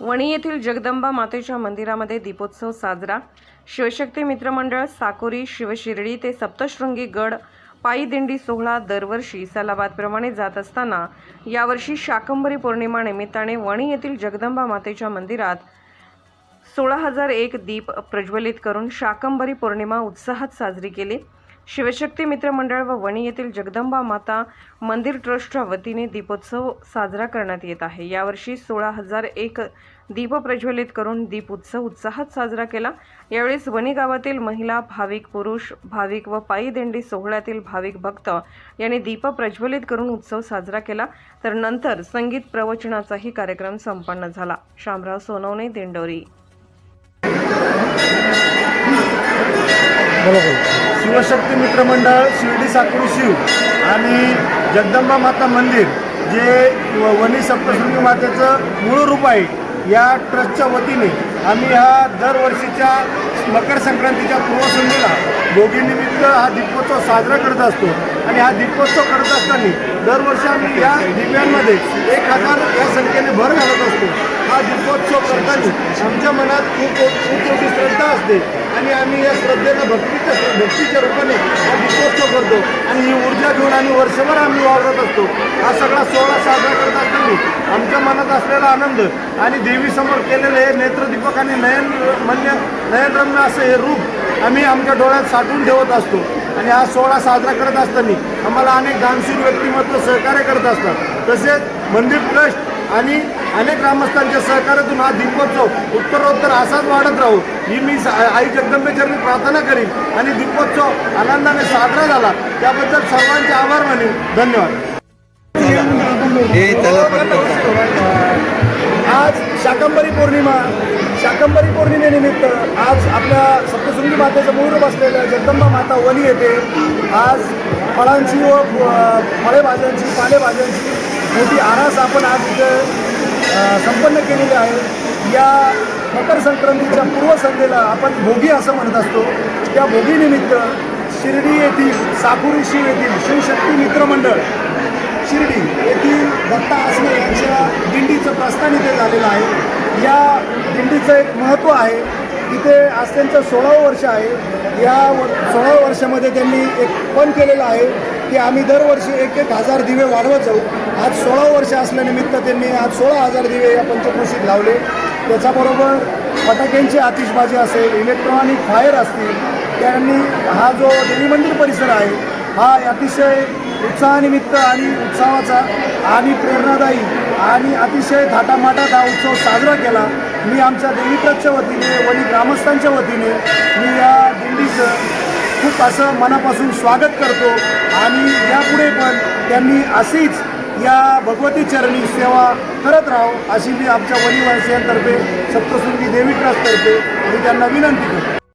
वणी येथील जगदंबा मातेच्या मंदिरामध्ये दीपोत्सव साजरा. शिवशक्ती मित्रमंडळ साकोरी शिवशिर्डी ते सप्तशृंगी गड पायी दिंडी सोहळा दरवर्षी सलाबादप्रमाणे जात असताना यावर्षी शाकंभरी पौर्णिमा निमित्ताने वणी येथील जगदंबा मातेच्या मंदिरात सोळा हजार एक दीप प्रज्वलित करून शाकंभरी पौर्णिमा उत्साहात साजरी केली. शिवशक्ती मित्र मंडळ व वणी येथील जगदंबा माता मंदिर ट्रस्टच्या वतीने दीपोत्सव साजरा करण्यात येत आहे. यावर्षी सोळा हजार एक दीप प्रज्वलित करून दीप उत्सव उत्साहात साजरा केला. यावेळेस वणी गावातील महिला भाविक पुरुष भाविक व पायी दिंडी सोहळ्यातील भाविक भक्त यांनी दीप प्रज्वलित करून उत्सव साजरा केला. तर नंतर संगीत प्रवचनाचाही कार्यक्रम संपन्न झाला. शामराव सोनवणे दिंडोरी. शिवशक्ती मित्रमंडळ शिर्डी साकुरी शिव आणि जगदंबा माता मंदिर जे व- वनी सप्तशृंगी मातेचं मूळ रूप आहे या ट्रस्टच्या वतीने आम्ही ह्या दरवर्षीच्या मकर संक्रांतीच्या पूर्वसंध्येला भोगीनिमित्त हा दीपोत्सव साजरा करत असतो. आणि हा दीपोत्सव करत असताना दरवर्षी आम्ही या दिव्यांमध्ये एक हजार या संख्येने भर घालत असतो. हा दीपोत्सव करताना आमच्या मनात खूप खूप मोठी श्रद्धा असते आणि आम्ही या श्रद्धेनं भक्तीच्या शक्तीच्या रूपाने हा दीपोत्सव करतो. आणि ही ऊर्जा घेऊन आम्ही वर्षभर आम्ही वावरत असतो. हा सगळा सोहळा साजरा करत असताना आमच्या मनात असलेला आनंद आणि देवीसमोर केलेले हे नेत्रदीपक आणि नयन मन्य नयनरम्य असं हे रूप आम्ही आमच्या डोळ्यात साठवून ठेवत असतो. आणि हा सोहळा साजरा करत असताना आम्हाला अनेक दानशूर व्यक्तिमत्व सहकार्य करत असतात. तसेच मंदिर ट्रस्ट आणि अनेक ग्रामस्थांच्या सहकार्यातून हा दीपोत्सव उत्तरोत्तर असाच वाढत राहू ही मी आई जगदंबेचरणी प्रार्थना करीन आणि दीपोत्सव आनंदाने साजरा झाला त्याबद्दल सर्वांचे आभार मानेन. धन्यवाद. आज शाकंभरी पौर्णिमा शाकंभरी पौर्णिमेनिमित्त आज आपल्या सप्तशृंगी मातेचं मूळ असलेल्या जगदंबा माता वली येथे आज फळांची व अ, फळेभाज्यांची पालेभाज्यांची मोठी आरास आपण आज इथं संपन्न केलेली आहे. या मकर संक्रांतीच्या पूर्वसंध्येला आपण भोगी असं म्हणत असतो. त्या भोगीनिमित्त शिर्डी येथील साकुरी शिव येथील शिवशक्ती मित्रमंडळ शिर्डी येथील दत्ता आसने यांच्या दिंडीचं प्रस्थान इथे झालेलं आहे. या दिंडीचं एक महत्त्व आहे. इथे आज त्यांचं सोळावं वर्ष आहे. या व सोळाव्या वर्षामध्ये त्यांनी एक पण केलेलं आहे. की आम्ही दरवर्षी एक एक हजार दिवे वाढवत जाऊ. आज सोळा वर्ष असल्यानिमित्त त्यांनी आज सोळा हजार दिवे या पंचक्रोशीत लावले. त्याच्याबरोबर फटाक्यांची आतिषबाजी असेल इलेक्ट्रॉनिक फायर असतील त्यांनी हा जो देवी मंदिर परिसर आहे हा अतिशय उत्साहानिमित्त आणि उत्साहाचा आणि प्रेरणादायी आणि अतिशय थाटामाटात हा उत्सव साजरा केला. मी आमच्या देवीट्रस्टच्या वतीने वणी ग्रामस्थांच्या वतीने मी या दिंडीचं खूप असं मनापासून स्वागत करतो. आणि यापुढे पण त्यांनी अशीच या भगवती चरणी सेवा करत राहो अशी मी आमच्या वणीवासियांतर्फे सप्तशृंगी देवी ट्रस्टतर्फे मी त्यांना विनंती करतो.